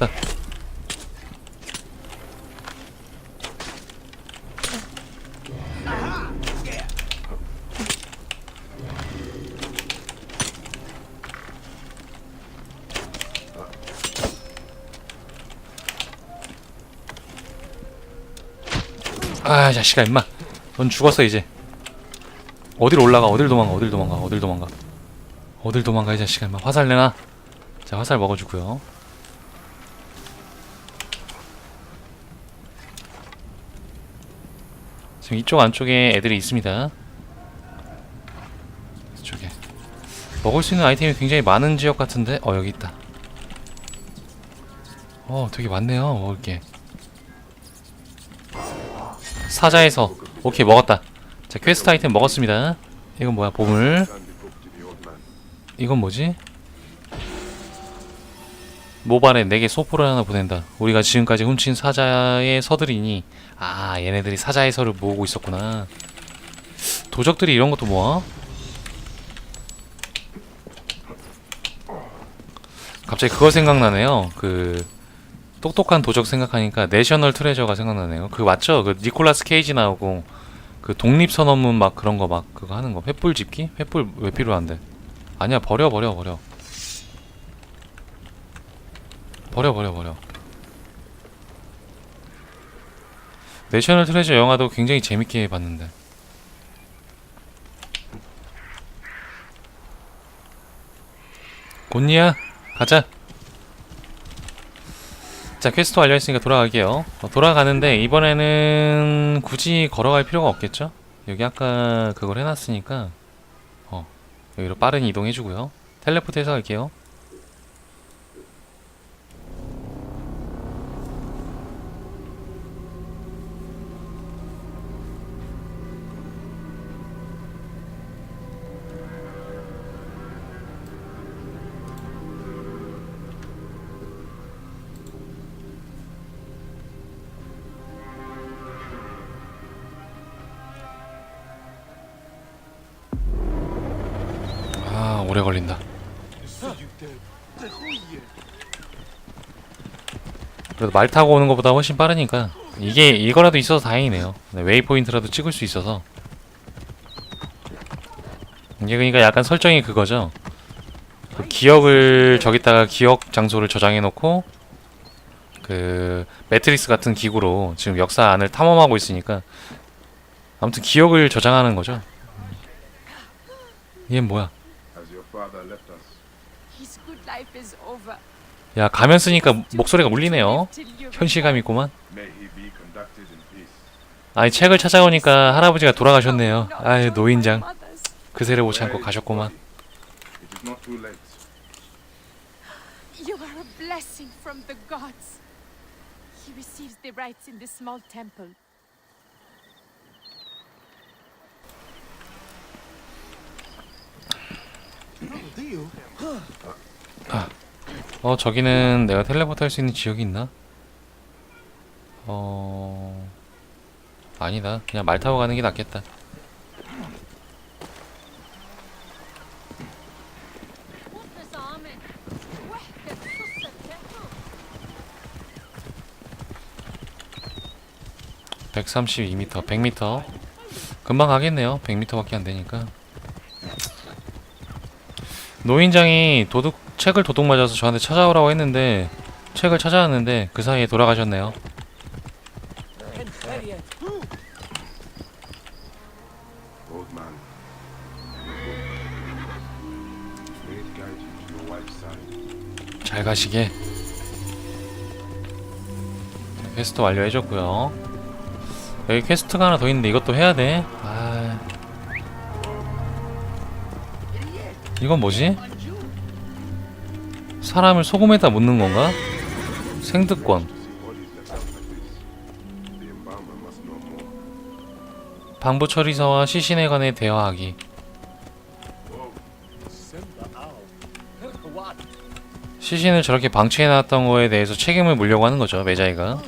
됐다. 아 자식아 임마. 넌 죽었어 이제. 어디로 올라가? 어딜 도망가? 어딜 도망가? 어딜 도망가? 어딜 도망가 이 자식아 임마. 화살 내놔. 자 화살 먹어주고요 지금 이쪽 안쪽에 애들이 있습니다. 이쪽에. 먹을 수 있는 아이템이 굉장히 많은 지역 같은데? 어 여기 있다. 어 되게 많네요 먹을 게. 사자에서. 오케이 먹었다. 자 퀘스트 아이템 먹었습니다. 이건 뭐야 보물? 이건 뭐지? 모발에 내게 소포를 하나 보낸다 우리가 지금까지 훔친 사자의 서들이니 아 얘네들이 사자의 서를 모으고 있었구나 도적들이 이런 것도 모아? 갑자기 그거 생각나네요 그 똑똑한 도적 생각하니까 내셔널 트레저가 생각나네요. 그 맞죠? 그 니콜라스 케이지 나오고 그 독립 선언문 막 그런 거 막 그거 하는 거 횃불 집기? 횃불 왜 필요한데? 아니야 버려 버려 버려 버려 버려 버려. 내셔널 트레저 영화도 굉장히 재밌게 봤는데. 곤니야 가자. 자 퀘스트 완료했으니까 돌아갈게요. 어, 돌아가는데 이번에는 굳이 걸어갈 필요가 없겠죠? 여기 아까 그걸 해놨으니까 어 여기로 빠른 이동 해주고요. 텔레포트 해서 갈게요 오래 걸린다. 그래도 말 타고 오는 것보다 훨씬 빠르니까. 이게 이거라도 있어서 다행이네요. 네, 웨이포인트라도 찍을 수 있어서. 이게 그러니까 약간 설정이 그거죠. 그 기억을 저기다가 기억 장소를 저장해 놓고 그 매트릭스 같은 기구로 지금 역사 안을 탐험하고 있으니까 아무튼 기억을 저장하는 거죠. 얘 뭐야 father left us, His good life is over. 야 가면 쓰니까 목소리가 울리네요 Till you 현실감 있구만 may he be conducted in peace. 아니 책을 찾아오니까 할아버지가 돌아가셨네요 join 노인장. 그새를 못 참고 가셨구만 It is not too late. You are a blessing from the gods. He receives the rites in this small temple. 어 저기는 내가 텔레포트 할 수 있는 지역이 있나? 어... 아니다. 그냥 말 타고 가는 게 낫겠다. (132m) (100m) 금방 가겠네요. (100m밖에 안 되니까) 노인장이 도둑 책을 도둑 맞아서 저한테 찾아오라고 했는데 책을 찾아왔는데 그 사이에 돌아가셨네요. 잘 가시게. 자, 퀘스트 완료해줬고요. 여기 퀘스트가 하나 더 있는데 이것도 해야 돼. 아. 이건 뭐지? 사람을 소금에다 묻는 건가? 생득권. 방부 처리사와 시신에 관해 대화하기. 시신을 저렇게 방치해놨던 거에 대해서 책임을 물려고 하는 거죠, 메자이가.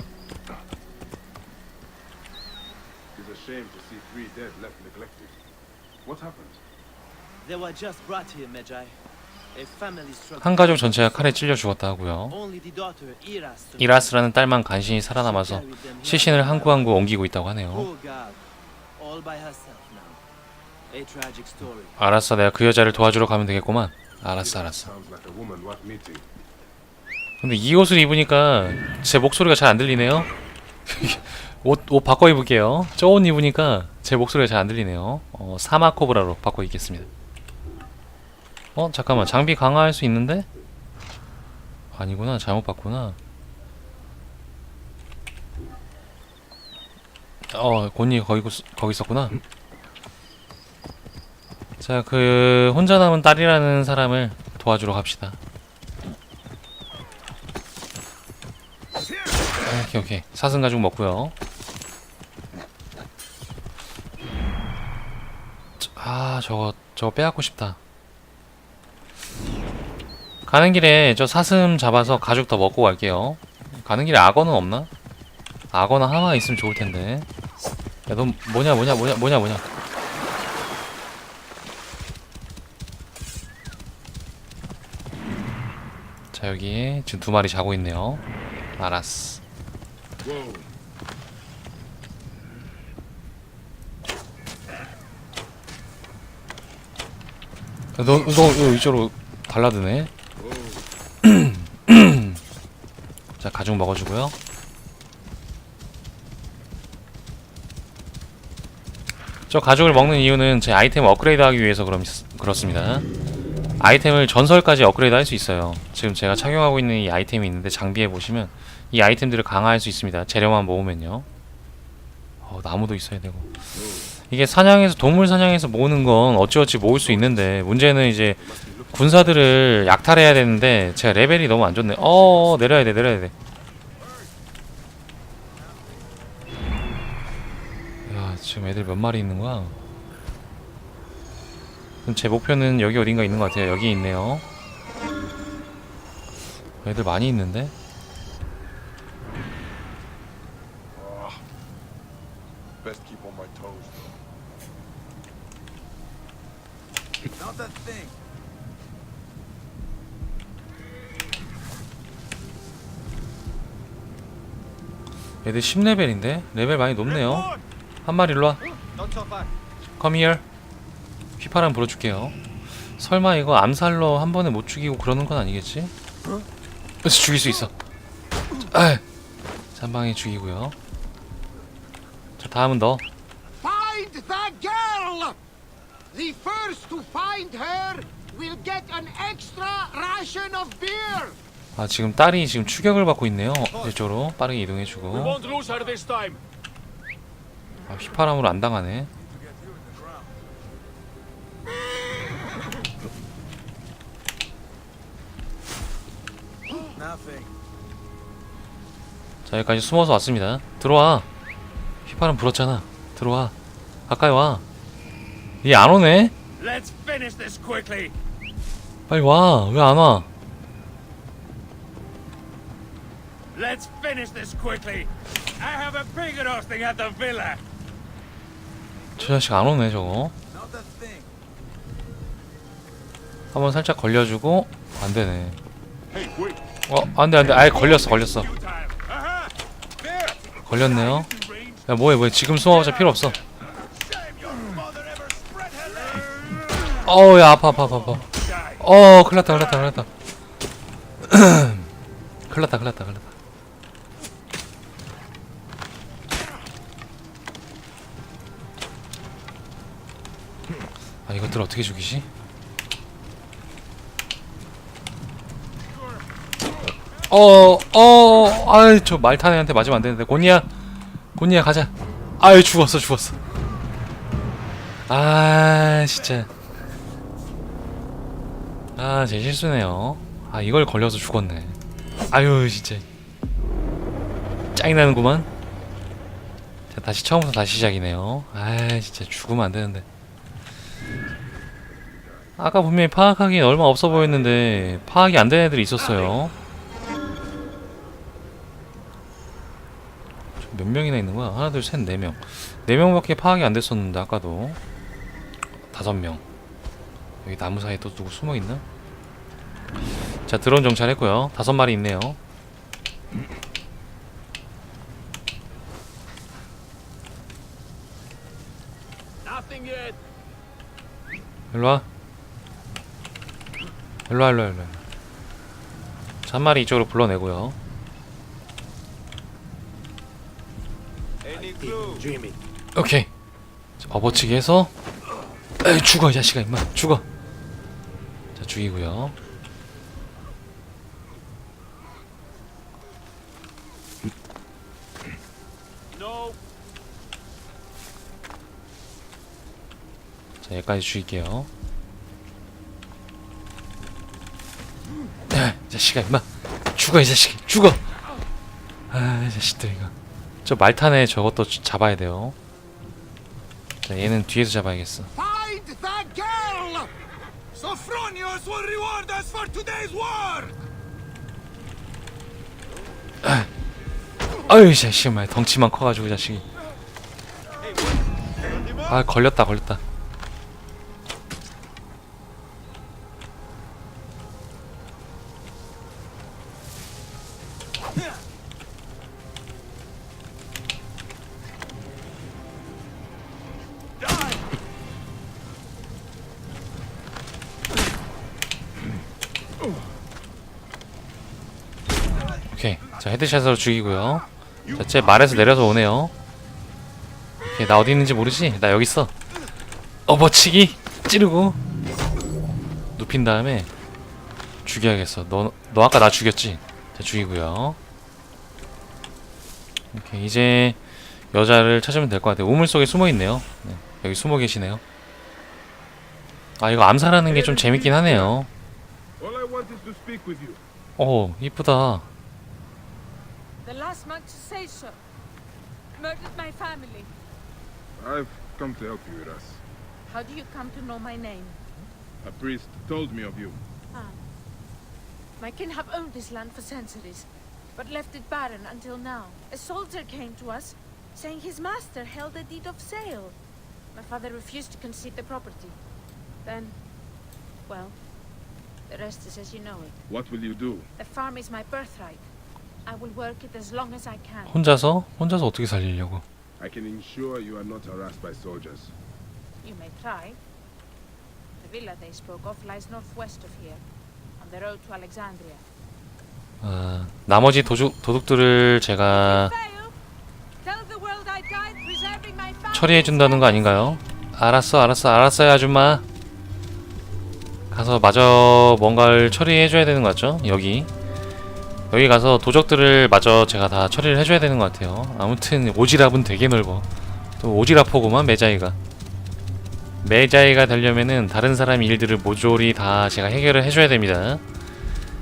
한 가족 전체가 칼에 찔려 죽었다 하고요. 이라스라는 딸만 간신히 살아남아서 시신을 한 구 한 구 옮기고 있다고 하네요. 알았어, 내가 그 여자를 도와주러 가면 되겠구만. 알았어, 알았어. Sounds like a woman worth meeting. 근데 이 옷을 입으니까 제 목소리가 잘 안 들리네요. 옷, 옷 바꿔 입을게요. 저 옷 입으니까 제 목소리가 잘 안 들리네요. 어, 사마 코브라로 바꿔 입겠습니다. 어, 잠깐만. 장비 강화할 수 있는데? 아니구나. 잘못 봤구나. 어, 곤이 거기, 있- 거기 있었구나. 자, 그, 혼자 남은 딸이라는 사람을 도와주러 갑시다. 오케이 오케이 사슴 가죽 먹고요 저- 아 저거 저거 빼앗고 싶다 가는 길에 저 사슴 잡아서 가죽 더 먹고 갈게요 가는 길에 악어는 없나? 악어나 하나 있으면 좋을 텐데 야너 뭐냐 뭐냐 뭐냐 뭐냐 뭐냐 자 여기 지금 두 마리 자고 있네요 알았어. 너, 너, 너 이쪽으로 달라드네. 자, 가죽 먹어주고요. 저 가죽을 먹는 이유는 제 아이템 업그레이드 하기 위해서 그럼, 그렇습니다. 아이템을 전설까지 업그레이드 할 수 있어요. 지금 제가 착용하고 있는 이 아이템이 있는데 장비에 보시면 이 아이템들을 강화할 수 있습니다. 재료만 모으면요. 어, 나무도 있어야 되고. 이게 사냥에서 동물 사냥에서 모으는 건 어찌어찌 모을 수 있는데 문제는 이제 군사들을 약탈해야 되는데 제가 레벨이 너무 안 좋네. 어 내려야 돼 내려야 돼. 야 지금 애들 몇 마리 있는 거야? 그럼 제 목표는 여기 어딘가 있는 것 같아요. 여기 있네요. 애들 많이 있는데? 애들 10레벨인데? 레벨 많이 높네요. 한 마리 일로 와. Not so far. Come here. 휘파람 불어줄게요. 설마 이거 암살로 한 번에 못 죽이고 그러는 건 아니겠지? 그래서 죽일 수 있어. 아, 한 방에 죽이고요. 자 다음은 너. The first to find her will get an extra ration of beer! 아 지금 딸이 지금 추격을 받고 있네요. 이쪽으로 빠르게 이동해주고. 아, 휘파람으로 안 당하네. 자 여기까지 숨어서 왔습니다. 들어와. 휘파람 불었잖아. 들어와. 가까이 와. 얘안 오네? 빨리 와. 왜 안 와? Let's finish this quickly. I have a pig roasting at the villa. 저 자식 안 오네 저거. 한번 살짝 걸려주고 안 되네. 어, 안 돼, 안 돼. 아예 걸렸어, 걸렸어. 걸렸네요. 야, 뭐해, 뭐해. 지금 숨어봤자 필요 없어. 어우, 야, 아파, 아파, 아파, 아파. 어, 큰일 났다, 큰일 났다, 큰일 났다. 큰일 났다, 큰일 났다, 큰일 났다. 아, 이것들 어떻게 죽이지? 어, 어, 아이, 저 말탄 애한테 맞으면 안 되는데. 곤이야, 곤이야, 가자. 아유, 죽었어, 죽었어. 아, 진짜. 아, 제 실수네요. 아, 이걸 걸려서 죽었네. 아유, 진짜. 짜증나는구만. 자, 다시 처음부터 다시 시작이네요. 아, 진짜 죽으면 안 되는데. 아까 분명히 파악하기 얼마 없어 보였는데 파악이 안 되는 애들이 있었어요. 몇 명이나 있는 거야? 하나, 둘, 셋, 네 명. 네 명밖에 파악이 안 됐었는데 아까도 다섯 명. 여기 나무 사이에 또 누구 숨어 있나? 자 드론 정찰했고요 다섯 마리 있네요. 일로와 일로와 일로와 일로와. 자, 한 마리 이쪽으로 불러내고요? 오케이. 자, 업어치기 해서. 에이 죽어 이 자식아 임마. 죽어. 자 죽이고요. 자 여기까지 죽일게요 야이 자식아 임마. 죽어 이 자식 죽어. 아이 자식들 이거. 저 말탄에 저것도 주- 잡아야 돼요. 자 얘는 뒤에서 잡아야겠어! 아유 이 자식 말 덩치만 커가지고 이 자식이. 아 걸렸다 걸렸다 오케이. 자 헤드샷으로 죽이고요. 자쟤 말에서 내려서 오네요. 오케이 나 어디 있는지 모르지? 나 여기 있어. 업어치기? 찌르고. 눕힌 다음에 죽여야겠어. 너, 너 아까 나 죽였지? 자 죽이고요. 오케이 이제 여자를 찾으면 될 것 같아요. 우물 속에 숨어있네요. 네, 여기 숨어 계시네요. 아 이거 암살하는 게 좀 재밌긴 하네요. 어 이쁘다 Last man to say so. Murdered my family. I've come to help you, Iras. How do you come to know my name? A priest told me of you. Ah. My kin have owned this land for centuries, but left it barren until now. A soldier came to us, saying his master held a deed of sale. My father refused to concede the property. Then, well, the rest is as you know it. What will you do? The farm is my birthright. I will work it as long as I can. 혼자서? 혼자서 어떻게 살리려고 I can ensure you are not harassed by soldiers. You may try. The villa they spoke of lies northwest of here, on the road to Alexandria. 아, 나머지 도둑, 도둑들을 제가 Fail! Tell the world I died preserving my family. 처리해 준다는 거 아닌가요? 알았어, 알았어, 알았어요, 아줌마. 가서 마저 뭔가를 처리해 줘야 되는 것 같죠? 여기. 여기 가서 도적들을 마저 제가 다 처리를 해줘야 되는 것 같아요. 아무튼 오지랖은 되게 넓어. 또 오지랖포구만 매자이가. 매자이가 되려면은 다른 사람 일들을 모조리 다 제가 해결을 해줘야 됩니다.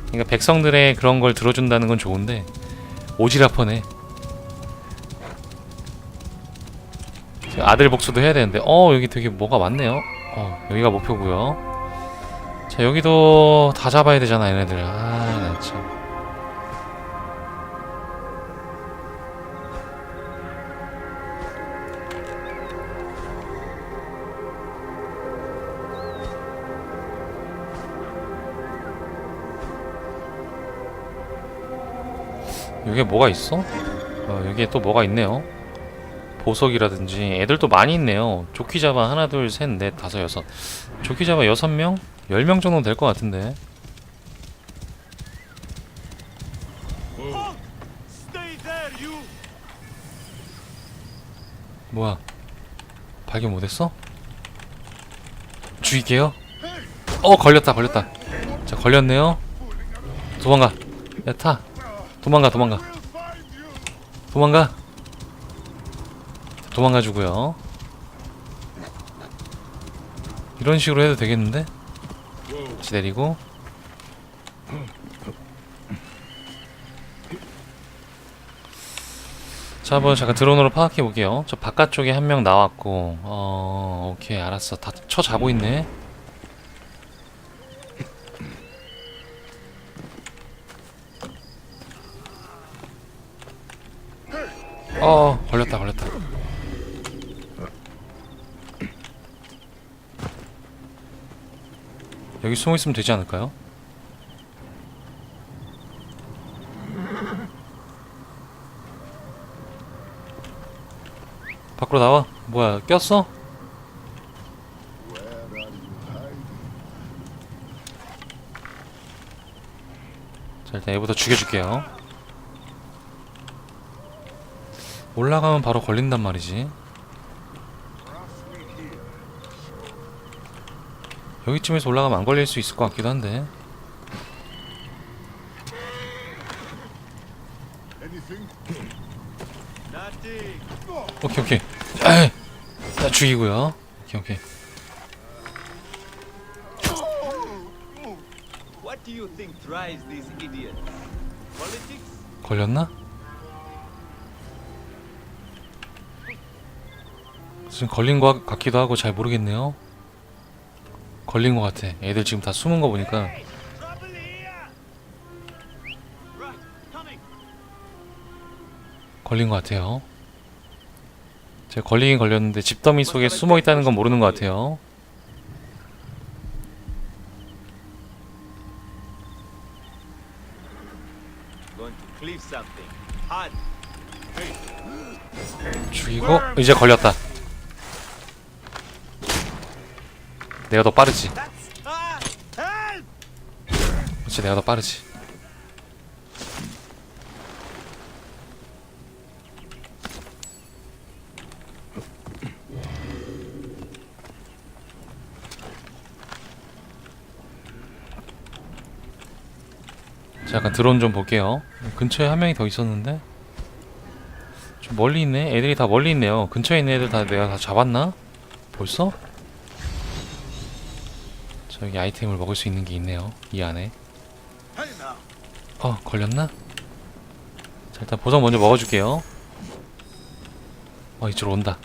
그러니까 백성들의 그런 걸 들어준다는 건 좋은데 오지랖퍼네. 제 아들 복수도 해야 되는데 어 여기 되게 뭐가 많네요 어 여기가 목표고요 자 여기도 다 잡아야 되잖아 얘네들 아나참 여기에 뭐가 있어? 어, 여기에 또 뭐가 있네요 보석이라든지 애들도 많이 있네요. 조끼 잡아 하나 둘 셋 넷 다섯 여섯 조끼 잡아 여섯 명, 열 명 정도 될 것 같은데. 뭐야? 발견 못했어? 죽일게요. 어 걸렸다 걸렸다. 자 걸렸네요. 도망가. 야 타. 도망가 도망가. 도망가. 도망가 주고요. 이런 식으로 해도 되겠는데? 같이 내리고. 자, 한번 잠깐 드론으로 파악해 볼게요. 저 바깥쪽에 한 명 나왔고, 어, 오케이, 알았어. 다 쳐 자고 있네. 숨어 있으면 되지 않을까요? 밖으로 나와. 뭐야, 꼈어? 자, 일단 얘부터 죽여줄게요. 올라가면 바로 걸린단 말이지. 여기쯤에서 올라가면 안 걸릴 수 있을 것 같기도 한데. 오케이, 오케이. 에이! 자, 죽이고요. 오케이, 오케이. 걸렸나? 지금 걸린 것 같기도 하고 잘 모르겠네요. 걸린 것 같아. 애들 지금 다 숨은 거 보니까. 걸린 것 같아요. 제가 걸리긴 걸렸는데 집더미 속에 숨어 있다는 건 모르는 것 같아요. 죽이고 이제 걸렸다. 내가 더 빠르지. 그렇지, 내가 더 빠르지. 자, 약간 드론 좀 볼게요. 근처에 한 명이 더 있었는데 좀 멀리 있네. 애들이 다 멀리 있네요. 근처에 있는 애들 다 내가 다 잡았나? 벌써? 저기 아이템을 먹을 수 있는 게 있네요. 이 안에. 어 걸렸나? 자 일단 보석 먼저 먹어줄게요. 어 이쪽으로 온다.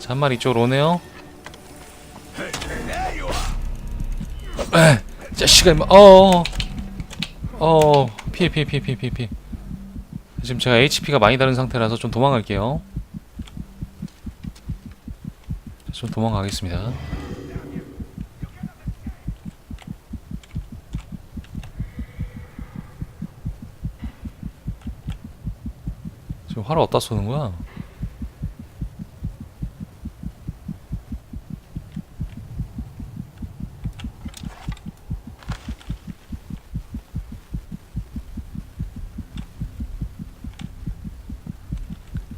자 한 마리 이쪽으로 오네요. 에 자식아 임마 어어 어 피해 피해 피해 피해 피해 피해. 지금 제가 HP가 많이 다른 상태라서 좀 도망갈게요. 좀 도망가겠습니다 활을 어디다 쏘는 거야?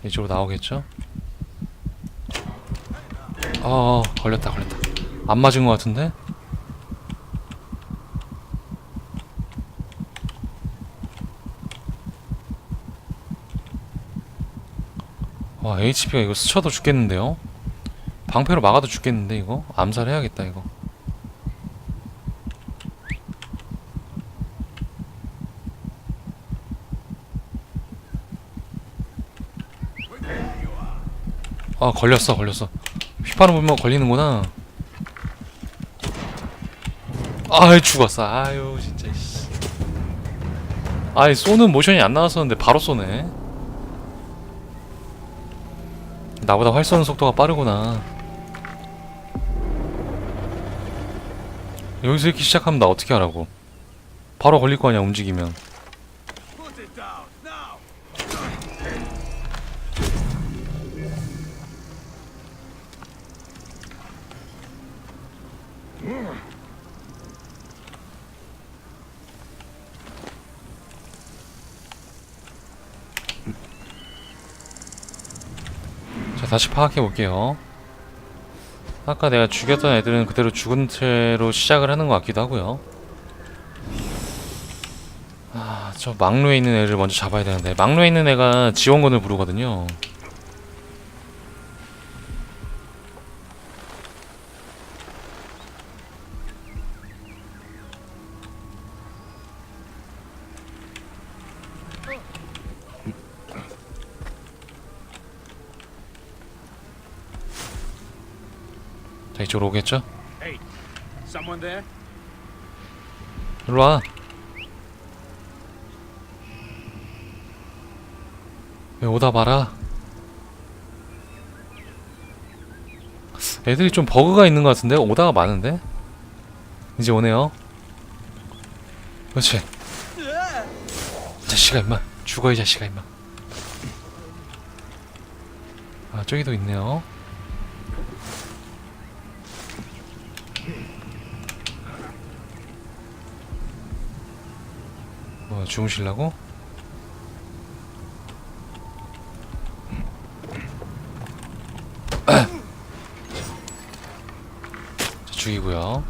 이쪽으로 나오겠죠? 어, 어 걸렸다 걸렸다 안 맞은 것 같은데? 와 HP가 이거 스쳐도 죽겠는데요? 방패로 막아도 죽겠는데 이거? 암살해야겠다 이거 아 걸렸어 걸렸어 휘파람 불면 걸리는구나 아이 죽었어 아유 진짜 씨. 아이 쏘는 모션이 안 나왔었는데 바로 쏘네 나보다 활 쏘는 속도가 빠르구나. 여기서 이렇게 시작하면 나 어떻게 하라고? 바로 걸릴 거 아니야 움직이면. 다시 파악해 볼게요. 아까 내가 죽였던 애들은 그대로 죽은 채로 시작을 하는 것 같기도 하고요. 아, 저 막루에 있는 애를 먼저 잡아야 되는데 막루에 있는 애가 지원군을 부르거든요. 자 이쪽으로 오겠죠? Hey, someone there? 일로 와. 왜 오다 봐라. 애들이 좀 버그가 있는 것 같은데 오다가 많은데 이제 오네요. 그렇지. 자식아 임마 죽어 이 자식아 임마. 아 저기도 있네요. 주무실라고? 자, 죽이고요.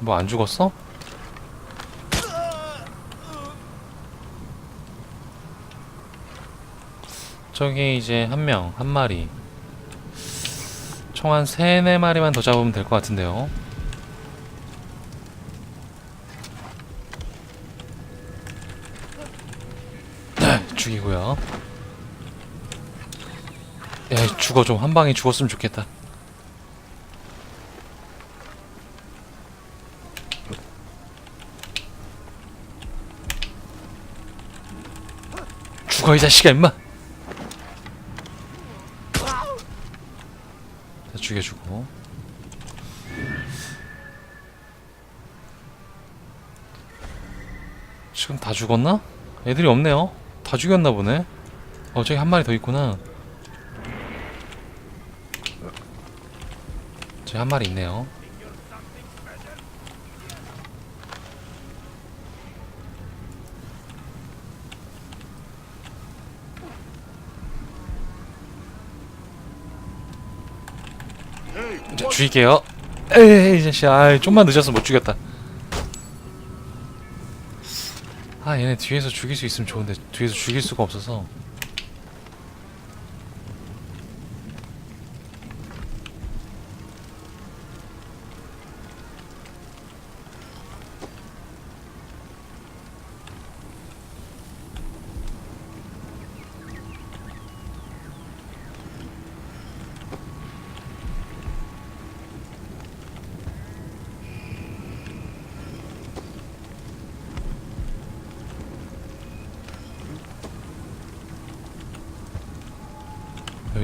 뭐 안 죽었어? 저기 이제 한 명, 한 마리. 총 한 세네 마리만 더 잡으면 될 것 같은데요. 죽이고요. 야, 죽어 좀 한 방에 죽었으면 좋겠다. 죽어 이 자식아 임마. 자, 죽여주고. 지금 다 죽었나? 애들이 없네요. 다 죽였나 보네. 어, 저기 한 마리 더 있구나. 저기 한 마리 있네요. 자, 죽일게요. 에이, 이 자식. 아, 좀만 늦었어 못 죽였다. 아, 얘네 뒤에서 죽일 수 있으면 좋은데 뒤에서 죽일 수가 없어서.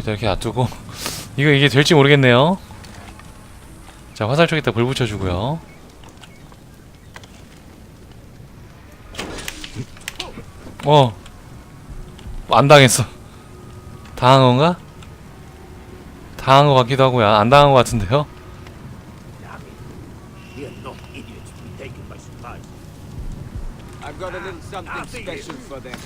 여기다 이렇게 놔두고 이거 이게 될지 모르겠네요. 자 화살 쪽에다 불 붙여주고요. 어, 안 당했어. 당한 건가? 당한 것 같기도 하고요. 안 당한 것 같은데요. I've got a little something special for them.